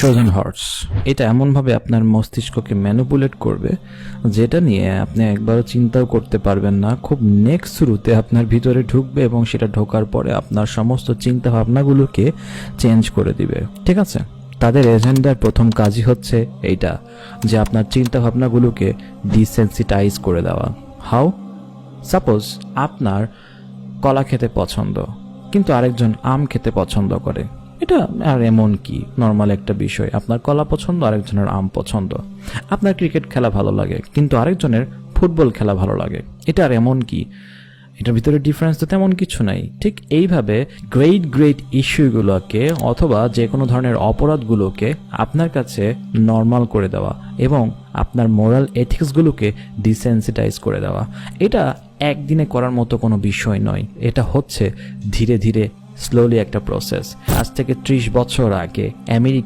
Trojan horse এটা এমনভাবে আপনার মস্তিষ্ককে ম্যানুপুলেট করবে, যেটা নিয়ে আপনি একবারও চিন্তাও করতে পারবেন না। খুব নেক্সট শুরুতে আপনার ভিতরে ঢুকবে এবং সেটা ঢোকার পরে আপনার সমস্ত চিন্তা ভাবনাগুলোকে চেঞ্জ করে দিবে। ঠিক আছে? তাদের এজেন্ডার প্রথম কাজই হচ্ছে এইটা, যে আপনার চিন্তা ভাবনাগুলোকে ডিসেন্সিটাইজ করে দেওয়া। হাউ সাপোজ আপনার কলা খেতে পছন্দ, কিন্তু আরেকজন আম খেতে পছন্দ করে। এটা আর এমন কি? নর্মাল একটা বিষয়। আপনার কলা পছন্দ, আরেকজনের আম পছন্দ। আপনার ক্রিকেট খেলা ভালো লাগে, কিন্তু আরেকজনের ফুটবল খেলা ভালো লাগে। এটা আর এমন কি? এটার ভিতরে ডিফারেন্স তো তেমন কিছু নাই। ঠিক এইভাবে গ্রেট গ্রেট ইস্যুগুলোকে অথবা যে কোনো ধরনের অপরাধগুলোকে আপনার কাছে নর্মাল করে দেওয়া এবং আপনার মোরাল এথিক্সগুলোকে ডিসেন্সিটাইজ করে দেওয়া। এটা একদিনে করার মতো কোনো বিষয় নয়। এটা হচ্ছে ধীরে ধীরে স্লোলি একটা প্রসেস আজ থেকে ত্রিশ বছর আগে আমেরিকা